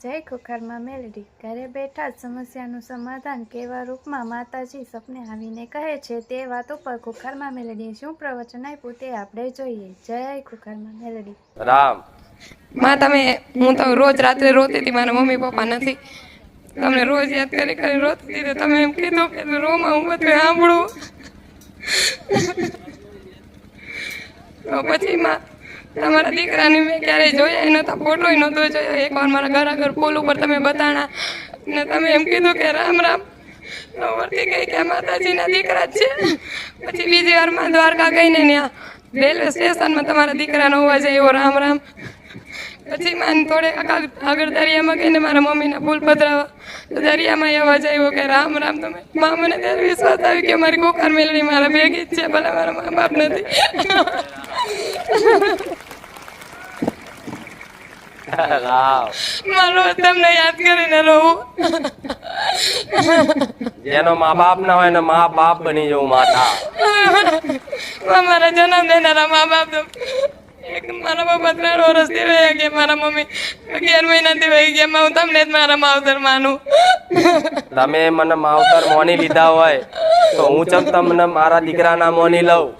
જય ખુખારમાં મેલડી. ઘરે બેઠા જ સમસ્યાનું સમાધાન કેવા રૂપમાં માતાજી સપને આવીને કહે છે તે વાત ઉપર ખુખારમાં મેલડીએ શું પ્રવચન આપ્યું તે આપણે જોઈએ. જય ખુખારમાં મેલડી. રામ. માં તમે હું તો રોજ રાત્રે રોતી હતી મારા મમ્મી પપ્પા નથી. તમને રોજ યાદ કરી કરી રોતી હતી તમે એમ કીધું કે રોમાં હું બધું સાંભળું. તો પછી માં તમારા દીકરાને મેં ક્યારેય જોયા નહોતા ફોટો નહોતો જોયો. એકવાર મારા ઘર આગળ પુલ ઉપર તમે બતાણા, ને તમે એમ કીધું કે રામ રામ. વર્તી ગઈ કે માતાજીના દીકરા છે. પછી બીજી વારમાં દ્વારકા ગઈને ત્યાં રેલવે સ્ટેશનમાં તમારા દીકરાનો અવાજ એવો રામ રામ. પછી માન થોડે આગળ દરિયામાં ગઈને મારા મમ્મીના ફૂલ પધરાવા દરિયામાં અવાજ આવ્યો કે રામ રામ, તમે મા મને ત્યારે વિશ્વાસ આવ્યો કે મારી કુકાર મેલડી મારા ભેગી જ છે, ભલે મારા મા બાપ નથી. મારો તમને યાદ કરીને રહું. જેનો મા બાપ ના હોય ને મા બાપ બની જવું માતા. મારા જન્મ દેનારા મા બાપ તો મારા બાપા ત્રણ વર્ષથી વહી ગયા મારા મમ્મી અગિયાર મહિનાથી વહી ગયા. હું તમને જ મારા માવતર માનું. તમે મને માવતર મોની લીધા હોય તો હું ચમ તમને મારા દીકરાના મોની લઉં?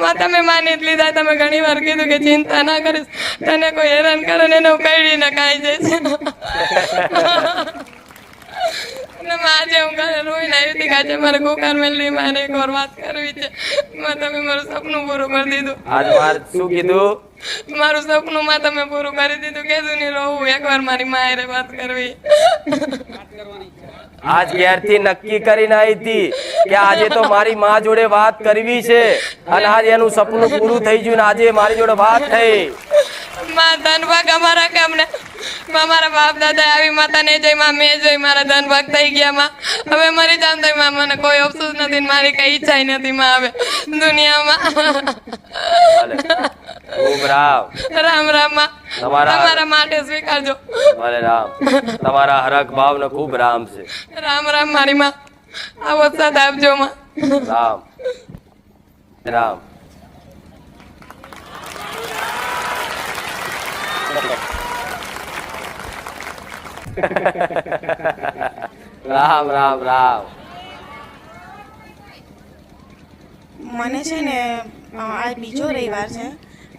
માં તમે માની જ લીધા, તમે ઘણી વાર કીધું કે ચિંતા ના કરીશ. તને કોઈ હેરાન કરે ને એને હું કાઈ જાય ખાઈ આજે હું ઘરે રોઈને આવી હતી આજે મારે કુકાર મેલડી મારે એક વાર વાત કરવી છે. માં તમે મારું સપનું પૂરું કરી દીધું. આજ વાત શું કીધું? મારું સપનું માં તમે પૂરું કરી દીધું. કે નહીં રહું એકવાર મારી માયરે વાત કરવી. આજ ઘેરથી નક્કી કરીને આવી હતી કે આજે તો મારી મા જોડે વાત કરવી છે અને આજ એનું સપનું પૂરું થઈ ગયું ને આજે મારી જોડે વાત થઈ. માં ધનભાગ અમારા કામને માં મારા બાપ દાદા આવી માતા ને જઈ માં મેં જોઈ મારા ધનભાગ થઈ ગયા માં. હવે મરી જામ તો માં મને કોઈ અફસોસ નથી મારી કઈ ઈચ્છા નથી માં હવે. દુનિયામાં. રામ. રામ રામમાં. તમારા- તમારા માટે સ્વીકારજો. ભલે રામ. તમારા હરક ભાવ ને ખૂબ રામ છે. રામ રામ મારી માં. આપજો રામ. રામ. રામ રામ રામ. મને છે ને આ બીજો રવિવાર છે.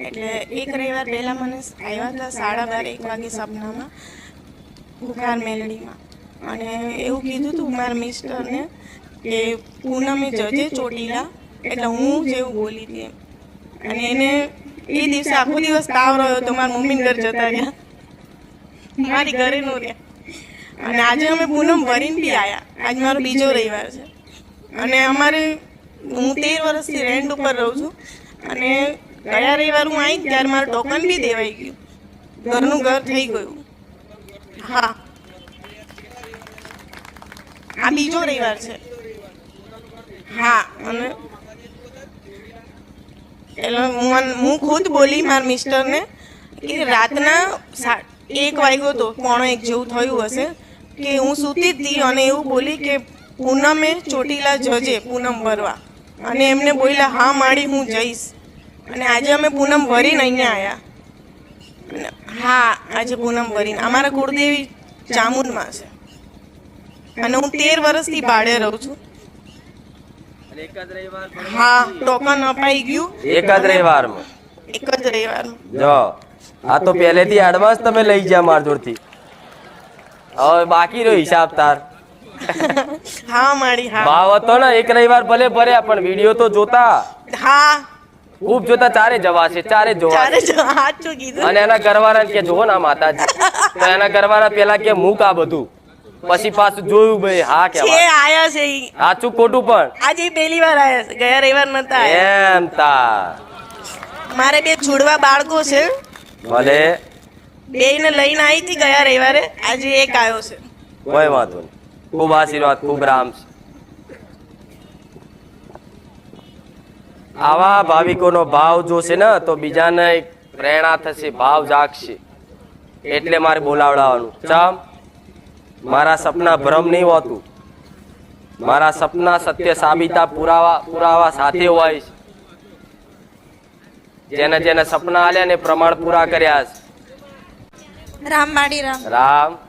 એટલે એક રવિવાર પહેલાં મને આવ્યા હતા સાડા બાર, એક વાગે સપનામાં બુખાર મેલડીમાં. અને એવું કીધું હતું મારા મિસ્ટરને કે પૂનમે જજે ચોટીલા, એટલે હું જેવું બોલી હતી. અને એને એ દિવસે આખો દિવસ તાવ રહ્યો તો મારા મમ્મી ઘર જતા રહ્યા. મારી ઘરે નો રહ્યા. અને આજે અમે પૂનમ ભરીને બી આવ્યા આજ મારો બીજો રવિવાર છે. અને અમારે હું તેર વર્ષથી રેન્ટ ઉપર રહું છું. અને ગયા રવિવાર હું આવી ત્યારે મારું ટોકન બી દેવાઈ ગયું. ઘરનું ઘર થઈ ગયું. હા. આ બીજો રવિવાર છે. હા, અને એટલે હું હું ખુદ બોલી મારા મિસ્ટરને કે રાતના એક વાગ્યો તો, પોણો એક જેવું થયું હશે. કે હું સૂતી જ હતી અને એવું બોલી કે પૂનમે ચોટીલા જજે પૂનમ ભરવા. અને એમને બોલ્યા હા માડી હું જઈશ. અને આજે અમે પૂનમ ભરીને અહીંયા આવ્યા હા આજે પૂનમ ભરીને. અમારા કુળદેવી ચામુંડમાં છે. અને હું તેર વર્ષથી ભાડે રહું છું. હા ટોકન અપાઈ ગયું. એક જ રવિવારમાં? એક જ રવિવારમાં. જો આ તો પહેલેથી એડવાન્સ તમે લઈ ગયા માર જોડથી. હવે બાકી રહ્યો હિસાબ તાર. હા માડી હા. ભાવ હતો ને એક રવિવાર ભલે ભર્યા પણ વીડિયો તો જોતા. હા. ખૂબ જોતા ચારે ચારે જોવા ચારે જ સાચું કીધું. અને એના ઘરવાળા કે જોવો ના માતાજી. તો એના ઘરવાળા પેલા કે મૂક આ બધું. પછી પાછું જોયું ભાઈ હા કે આયા છે. સાચું ખોટું પણ. આજે પહેલી વાર આયા છે ગયા રવિવાર નતા એમ તા મારે બે છોડવા બાળકો છે. ભલે. બે ને લઈને આવી હતી ગયા રવિવારે. આજે એક આવ્યો છે. કોઈ વાંધો નહીં. ખૂબ આશીર્વાદ, ખૂબ રામ આવા ભાવિકોનો ભાવ જોશે ને, તો બીજાને એક પ્રેરણા થશે, ભાવ જાગશે. એટલે મારે બોલાવડાવવાનું. ચમ? મારા સપના ભ્રમ નહીં હોતું. મારા સપના સત્ય સાબિતા પુરાવા પુરાવા સાથે હોય જેને જેને સપના આલ્યા ને પ્રમાણ પૂરા કર્યા છે. રામ માડી રામ. રામ.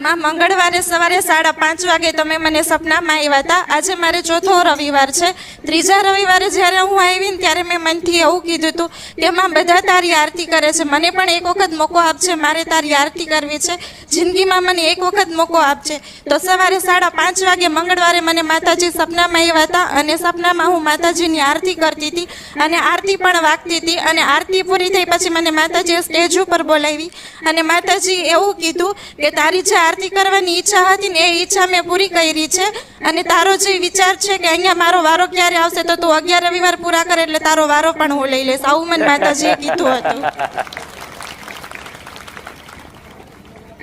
માં મંગળવારે સવારે સાડા પાંચ વાગે તમે મને સપનામાં આવ્યા હતા. આજે મારે ચોથો રવિવાર છે. ત્રીજા રવિવારે જ્યારે હું આવી ને ત્યારે મેં મનથી એવું કીધું હતું કે માં, બધા તારી આરતી કરે છે. મને પણ એક વખત મોકો આપજે. મારે તારી આરતી કરવી છે. જિંદગીમાં મને એક વખત મોકો આપજે. તો સવારે સાડા પાંચ વાગે મંગળવારે મને માતાજી સપનામાં આવ્યા હતા અને સપનામાં હું માતાજીની આરતી કરતી હતી અને આરતી પણ વાગતી હતી અને આરતી પૂરી થઈ પછી મને માતાજીએ સ્ટેજ ઉપર બોલાવી અને માતાજી એવું કીધું કે તારી જે આરતી કરવાની ઈચ્છા હતી ને એ ઈચ્છા મેં પૂરી કરી છે. અને તારો જે વિચાર છે કે અહીંયા મારો વારો ક્યારે આવશે તો તું અગિયાર રવિવાર પૂરા કરે એટલે તારો વારો પણ હું લઈ લઈશ. આવું મને માતાજીએ કીધું હતું.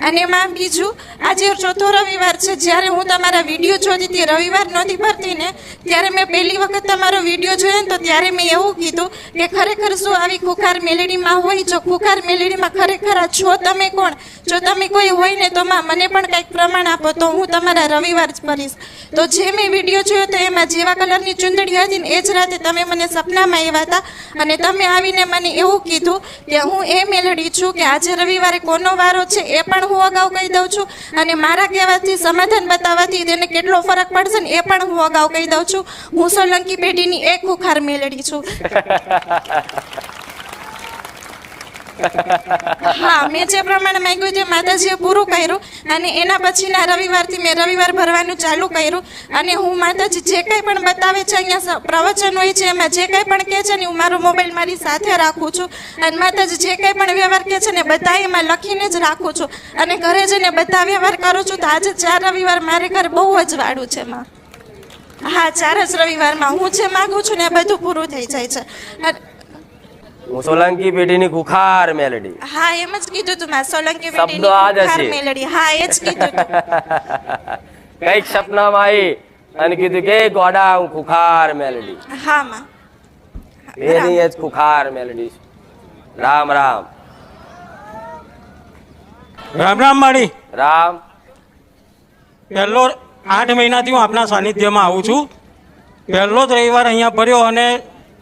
અને એમાં બીજું, આજે ચોથો રવિવાર છે. જ્યારે હું તમારા વીડિયો જોતી હતી, રવિવાર નહોતી ભરતી ને, ત્યારે મેં પહેલી વખત તમારો વીડિયો જોયો ને, તો ત્યારે મેં એવું કીધું કે ખરેખર શું આવી ખુખાર મેલેડીમાં હોય? જો ખુખાર મેલેડીમાં ખરેખર છો તમે કોણ? જો તમે કોઈ હોય ને, તો માં મને પણ કંઈક પ્રમાણ આપો. તો હું તમારા રવિવાર જ ભરીશ તો જે મેં વીડિયો જોયો તો એમાં જેવા કલરની ચૂંદડી હતી ને, એ જ રાતે તમે મને સપનામાં આવ્યા હતા. અને તમે આવીને મને એવું કીધું કે હું એ મેલડી છું કે આજે રવિવારે કોનો વારો છે, એ પણ હું અગાઉ કહી દઉં છું અને મારા કહેવાથી સમાધાન બતાવવાથી તેને કેટલો ફરક પડશે એ પણ હું અગાઉ કહી દઉં છું. હું સોલંકી પેઢીની એક ખુખાર મેળવી છું. હા, મેં જે પ્રમાણે માંગ્યું છે, માતાજીએ પૂરું કર્યું અને એના પછીના રવિવારથી મેં રવિવાર ભરવાનું ચાલુ કર્યું. અને હું માતાજી જે કંઈ પણ બતાવે છે, અહીંયા પ્રવચન હોય છે, એમાં જે કંઈ પણ કહે છે ને, હું મારો મોબાઈલ મારી સાથે રાખું છું. અને માતાજી જે કંઈ પણ વ્યવહાર કહે છે ને બધા એમાં લખીને જ રાખું છું. અને ઘરે જઈને બધા વ્યવહાર કરું છું, તો આજે ચાર રવિવાર મારે ઘરે બહુ જ વાડું છે માં. હા, ચાર જ રવિવારમાં હું જે માગું છું ને, એ બધું પૂરું થઈ જાય છે. હું સોલંકી પેઢીની ખુખાર મેલડી. હા એમ જ કીધું તું મેં. સોલંકી બેટીની ખુખાર મેલડી. હા એ જ કીધું તું. કંઈક સપનામાં આવી અને કીધું કે ગોડા હું ખુખાર મેલડી. હા માં. એની જ ખુખાર મેલડી રામ રામ. રામ રામ માળી રામ. પહેલો આઠ મહિનાથી હું આપના સાનિધ્યમાં આવું છું. પહેલો જ રવિવાર અહીંયા ભર્યો અને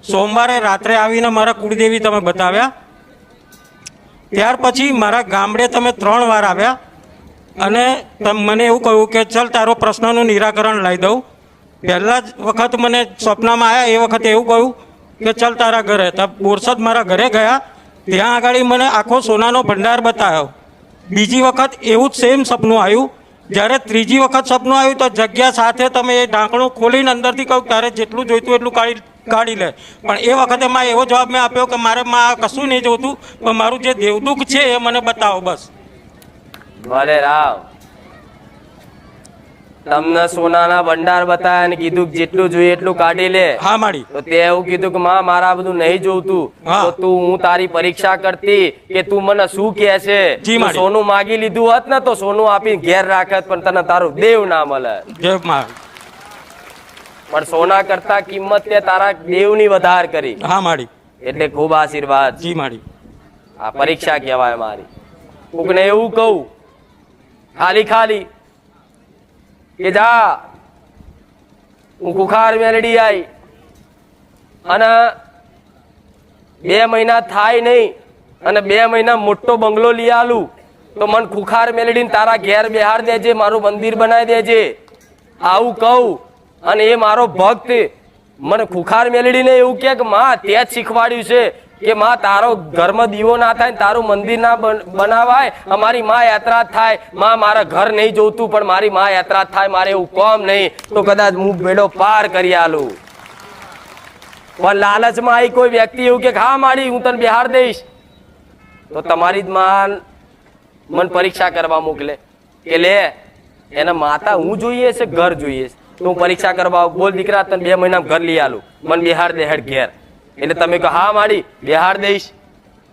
સોમવારે રાત્રે આવીને મારા કુળદેવી તમે બતાવ્યા. ત્યાર પછી મારા ગામડે તમે ત્રણ વાર આવ્યા અને મને એવું કહ્યું કે ચલ તારો પ્રશ્નનું નિરાકરણ લાવી દઉં. પહેલા જ વખત મને સપનામાં આવ્યા એ વખતે એવું કહ્યું કે ચલ તારા ઘરે. બોરસદ મારા ઘરે ગયા. ત્યાં આગળ મને આખો સોનાનો ભંડાર બતાવ્યો બીજી વખત એવું જ સેમ સપનું આવ્યું. જ્યારે ત્રીજી વખત સપનું આવ્યું તો જગ્યા સાથે તમે એ ઢાંકણું ખોલીને અંદરથી કહ્યું તારે જેટલું જોઈતું એટલું કાઢી કાઢી લે. પણ એ વખતે માં એવો જવાબ મેં આપ્યો કે મારે માં કશું નહીં જોતું પણ મારું જે દેવદુખ છે એ મને બતાવો બસ. ભલે રાવ. તમને સોનાના ભંડાર બતાવ્યા અને કીધું જેટલું જોઈએ એટલું કાઢી લે. હા માડી. તો તે એવું કીધું કે માં મારા બધું નહીં જોતું. તો તું હું તારી પરીક્ષા કરતી કે તું મને શું કે છે? સોનું માગી લીધું હોત ને તો સોનું આપી ઘેર રાખત પણ તને તારું દેવ ના મળે. પણ સોના કરતા કિંમત તે તારા દેવની વધાર કરી. હા માડી એટલે ખૂબ આશીર્વાદ. જી માડી આ પરીક્ષા કહેવાય મારી. કોકને એવું કહું ખાલી ખાલી કે જા હું કુખાર મેલડી આવી અને બે મહિના થાય નહીં અને બે મહિના મોટો બંગલો લઈ આલું તો મન ખુખાર મેલડીને તારા ઘેર બેહાર દેજે મારું મંદિર બનાવી દેજે. આવું કહું. અને એ મારો ભક્ત મને ખુખાર મેલડીને એવું કે માં, તે જ શીખવાડ્યું છે કે માં, તારો ઘરમાં દીવો ના થાય તારું મંદિર ના બન- બનાવાય, અમારી માં યાત્રા થાય. માં, મારા ઘર નહીં જોતું, પણ મારી માં યાત્રા થાય, મારે એવું કોમ નહીં. તો કદાચ હું બેડો પાર કરી આલું. પણ લાલચમાં આવી કોઈ વ્યક્તિ એવું કે હા મારી હું તને બિહાર દઈશ. તો તમારી જ માં મન પરીક્ષા કરવા મોકલે કે, લે, એના માતા હું જોઈએ છે, ઘર જોઈએ છે. હું પરીક્ષા કરવા બોલ દીકરા તને બે મહિના ઘર લઈ આલું. મને બિહાર દે હેડ ઘેર. એટલે તમે કહો હા માડી બિહાર દઈશ.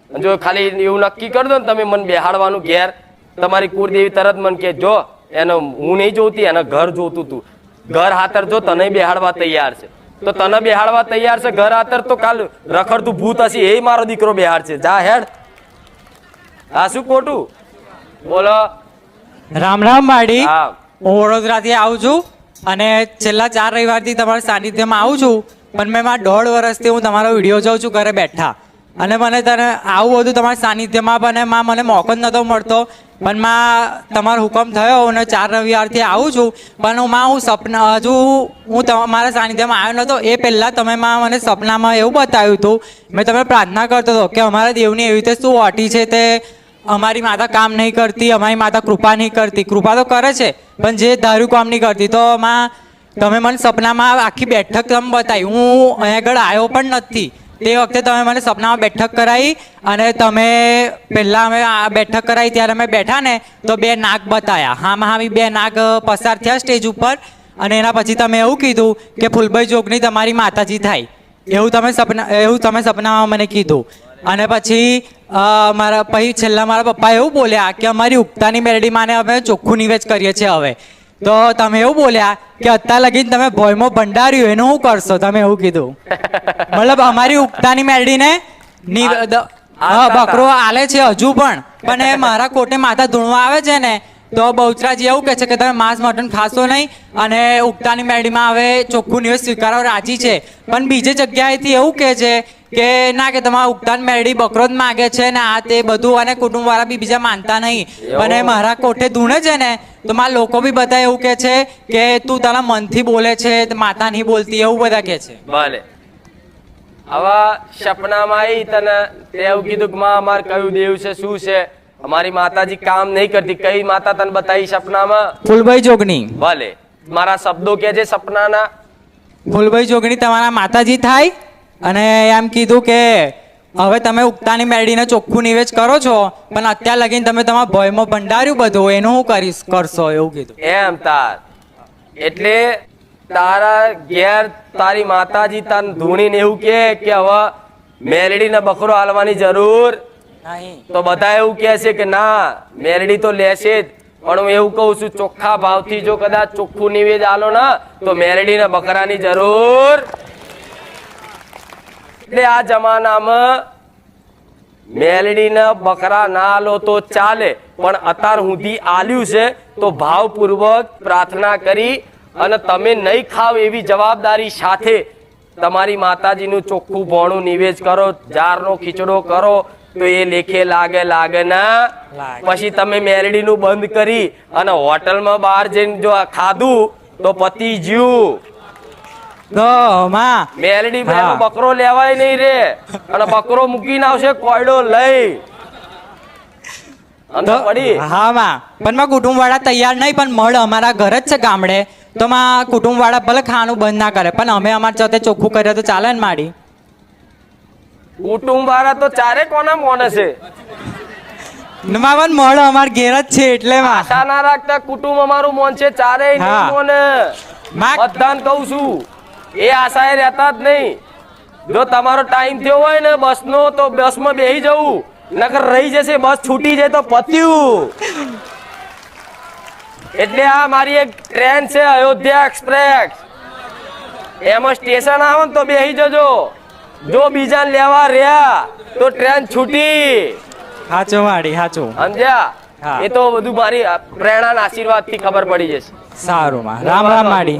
જો ખાલી એવું નક્કી કરી દો ને તમે મને બેહાડવાનું ઘેર. તમારી કુળદેવી તરત મને કે જો એનો હું નહીં જોતી એના ઘર જોતું તું. ઘર હાથર જો તને બેહાડવા તૈયાર છે. તો તને બેહાડવા તૈયાર છે ઘર હાતર તો કાલ રખડતું ભૂત હશે એ મારો દીકરો બેહાડ છે. જા હેડ. હા શું ખોટું? બોલો. રામ રામ માડી. હા. હું વડોદરાથી આવું છું. અને છેલ્લા ચાર રવિવારથી તમારા સાનિધ્યમાં આવું છું, પણ મેં મારા દોઢ વર્ષથી હું તમારો વીડિયો જોઉં છું, ઘરે બેઠા. અને મને તને આવું બધું તમારા સાનિધ્યમાં પણ માં મને મોકો જ નહોતો મળતો. પણ માં, તમારો હુકમ થયો અને ચાર રવિવારથી આવું છું, પણ હું માં, હું સપના, હજુ હું તમારા સાનિધ્યમાં આવ્યો નહોતો, એ પહેલાં તમે માં મને સપનામાં એવું બતાવ્યું હતું. મેં તમે પ્રાર્થના કરતો હતો કે અમારા દેવની એવી રીતે શું ઓટી છે તે અમારી માતા કામ નહીં કરતી, અમારી માતા કૃપા નહીં કરતી. કૃપા તો કરે છે, પણ જે ધાર્યું કામ નહીં કરતી. તો માં, તમે મને સપનામાં આખી બેઠક તમે બતાવી. હું અહીંયા આગળ આવ્યો પણ નથી. તે વખતે તમે મને સપનામાં બેઠક કરાવી અને તમે પહેલાં અમે આ બેઠક કરાવી, ત્યારે અમે બેઠા ને, તો બે નાગ બતાવ્યા હામાં હામી બે નાગ પસાર થયા સ્ટેજ ઉપર. અને એના પછી તમે એવું કીધું કે ફૂલભાઈ જોગની તમારી માતાજી થાય. એવું તમે સપના, એવું તમે સપનામાં મને કીધું. અને પછી મારા પછી છેલ્લા મારા પપ્પા એવું બોલ્યા કે અમારી ઉગતાની મેરડી માને અમે ચોખ્ખું નિવેશ કરીએ છીએ હવે. તો તમે એવું બોલ્યા કે અત્યાર લગીને તમે ભોયમાં ભંડાર્યું એનું શું કરશો? તમે એવું કીધું. મતલબ અમારી ઉગતાની મેરડીને હા બકરો આલે છે હજુ પણ. પણ એ મારા કોટે માથા ધૂણવા આવે છે ને તો બહુચરાજી એવું કહે છે કે તમે માંસ મટન ખાશો નહીં અને ઉગતાની મેળીમાં હવે ચોખ્ખું નિવેશ સ્વીકારવા રાજી છે. પણ બીજી જગ્યાએથી એવું કહે છે કે ના કે તમારા ઉગતાન મેરડી બકરો જ માગે છે ને આ તે બધું અને કુટુંબવાળા બી બીજા માનતા નહીં. એ મારા કોઠે ધૂણે છે ને તો મારા લોકો બી બધા એવું કહે છે કે તું તારા મનથી બોલે છે માતા નહીં બોલતી એવું બધા કહે છે. ભલે. હવે સપનામાં આવી તને તે એવું કીધું કે માં અમારે કયું દેવ છે શું છે? અમારી માતાજી કામ નહીં કરતી. કઈ માતા તને બતાવી સપનામાં? ફૂલભાઈ જોગણી. ભલે. મારા શબ્દો કે છે સપનાના? ફૂલભાઈ જોગણી તમારા માતાજી થાય? અને એમ કીધું કે હવે તમે ઉગતાની મેળીને ચોખ્ખું નિવેશ કરો છો પણ અત્યાર લગીને તમે તમારા ભયમાં ભંડાર્યું બધું એનું હું કરીશ કરશો? એવું કીધું. એમ તાર. એટલે તારા ઘેર તારી માતાજી તાર ધૂણીને એવું કે હવે મેલડીને બકરો હાલવાની જરૂર તો બધા એવું કહે છે કે, ના, મેરડી તો લેશે જ. પણ હું એવું કહું છું, ચોખ્ખા ભાવથી જો કદાચ ચોખ્ખું નિવેદ આલો ને, તો મેલડીને બકરાની જરૂર એટલે આ જમાનામાં મેલડીને બકરા ના આલો તો ચાલે. પણ અતાર સુધી આલ્યું છે, તો ભાવપૂર્વક પ્રાર્થના કરી અને તમે નહીં ખાવ એવી જવાબદારી સાથે તમારી માતાજીનું ચોખ્ખું ભોણું નિવેદ કરો, જારનો ખીચડો કરો તો એ લેખે લાગે લાગે ના. પછી તમે મેલડીનું બંધ કરી અને હોટલમાં બહાર જઈને જો ખાધું તો પતિ જ્યું મેલડી. બકરો લેવાય નહીં રે. અને બકરો મૂકીને આવશે કોયડો લઈ. હા માં. પણ માં કુટુંબવાળા તૈયાર નહીં પણ મળ અમારા ઘર જ છે ગામડે. તો માં કુટુંબવાળા ભલે ખાવાનું બંધ ના કરે પણ અમે અમારા જાતે ચોખ્ખું કરીએ તો ચાલે ને માડી. કુટુંબ વાળા તો ચારે કોના મોને છે? માં મોડો અમાર ઘેર જ છે એટલે આશા ના રાખતા કુટુંબ અમારું મોન છે ચારે. મોને. મતદાન કહું છું એ આશાએ રહેતા જ નહીં. જો તમારો ટાઈમ થયો હોય ને બસનો તો બસમાં બેસી જવું. નકર રહી જશે બસ છૂટી જાય તો પત્યું. એટલે આ મારી એક ટ્રેન છે અયોધ્યા એક્સપ્રેસ. એમાં સ્ટેશન આવે ને તો બેસી જજો. જો બીજા લેવા રહ્યા તો ટ્રેન છૂટી. હાચો વાડી હાચો. સમજ્યા? એ તો બધું મારી પ્રેરણા આશીર્વાદથી ખબર પડી જશે. સારું રામ રામ માડી